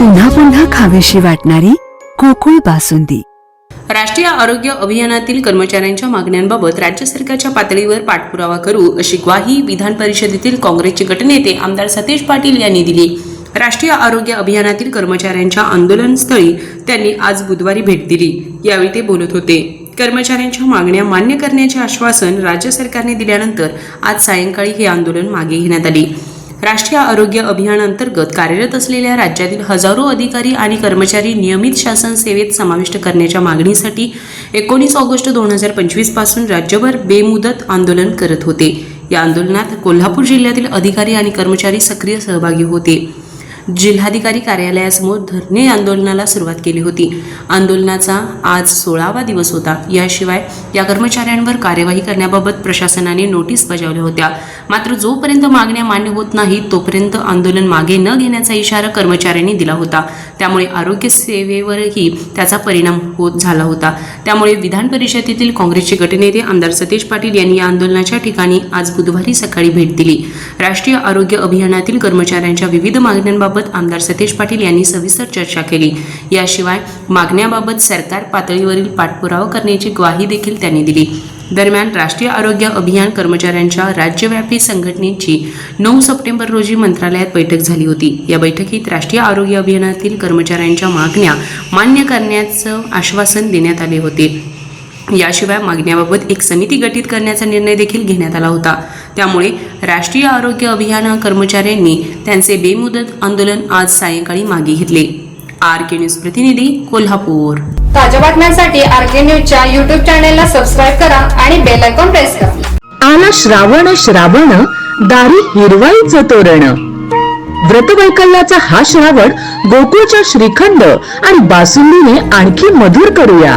पुन्हा पुन्हा खावीशी वाटणारी कोकुळ बासुंदी. राष्ट्रीय आरोग्य अभियानातील कर्मचाऱ्यांच्या मागण्यांबाबत राज्य सरकारच्या पातळीवर पाठपुरावा करू अशी ग्वाही विधान परिषदेतील काँग्रेसचे गटनेते आमदार सतेज पाटील यांनी दिली. राष्ट्रीय आरोग्य अभियानातील कर्मचाऱ्यांच्या आंदोलनस्थळी त्यांनी आज बुधवारी भेट दिली. यावेळी ते बोलत होते. कर्मचाऱ्यांच्या मागण्या मान्य करण्याचे आश्वासन राज्य सरकारने दिल्यानंतर आज सायंकाळी हे आंदोलन मागे घेण्यात आले. राष्ट्रीय आरोग्य अभियानांतर्गत कार्यरत असलेल्या राज्यातील हजारो अधिकारी आणि कर्मचारी नियमित शासन सेवेत समाविष्ट करण्याच्या मागणीसाठी एकोणीस ऑगस्ट दोन हजार पंचवीसपासून राज्यभर बेमुदत आंदोलन करत होते. या आंदोलनात कोल्हापूर जिल्ह्यातील अधिकारी आणि कर्मचारी सक्रिय सहभागी होते. जिल्हाधिकारी कार्यालयासमोर धरणे आंदोलनाला सुरुवात केली होती. आंदोलनाचा आज सोळावा दिवस होता. याशिवाय या कर्मचाऱ्यांवर कार्यवाही करण्याबाबत प्रशासनाने नोटीस बजावल्या होत्या. मात्र जोपर्यंत मागण्या मान्य होत नाहीत तोपर्यंत आंदोलन मागे न घेण्याचा इशारा कर्मचाऱ्यांनी दिला होता. त्यामुळे आरोग्य सेवेवरही त्याचा परिणाम होत झाला होता. त्यामुळे विधान परिषदेतील काँग्रेसचे गटनेते आमदार सतीश पाटील यांनी या आंदोलनाच्या ठिकाणी आज बुधवारी सकाळी भेट दिली. राष्ट्रीय आरोग्य अभियानातील कर्मचाऱ्यांच्या विविध मागण्यांबाबत आमदार सतेज पाटील यांनी सविस्तर चर्चा केली. याशिवाय मागण्याबाबत सरकार पातळीवरील पाठपुरावा करण्याची ग्वाही देखील त्यांनी दिली. दरम्यान राष्ट्रीय आरोग्य अभियान कर्मचाऱ्यांच्या राज्यव्यापी संघटनेची नऊ सप्टेंबर रोजी मंत्रालयात बैठक झाली होती. या बैठकीत राष्ट्रीय आरोग्य अभियानातील कर्मचाऱ्यांच्या मागण्या मान्य करण्याचं आश्वासन देण्यात आले होते. याशिवाय मागण्याबाबत एक समिती गठीत करण्याचा निर्णय देखील घेण्यात आला होता. त्यामुळे राष्ट्रीय आरोग्य अभियान कर्मचाऱ्यांनी त्यांचे बेमुदत आंदोलन आज सायंकाळी मागे घेतले. आर के न्यूज प्रतिनिधी कोल्हापूर. ताज्या बातम्यांसाठी आर के न्यूजच्या युट्यूब चॅनलला सबस्क्राईब करा आणि बेल आयकॉन प्रेस करा. आला श्रावण श्रावण दारी हिरवाईचं तोरण. व्रतवैकल्याचा हा श्रावण गोकुळच्या श्रीखंड आणि बासुंदीने आणखी मधुर करूया.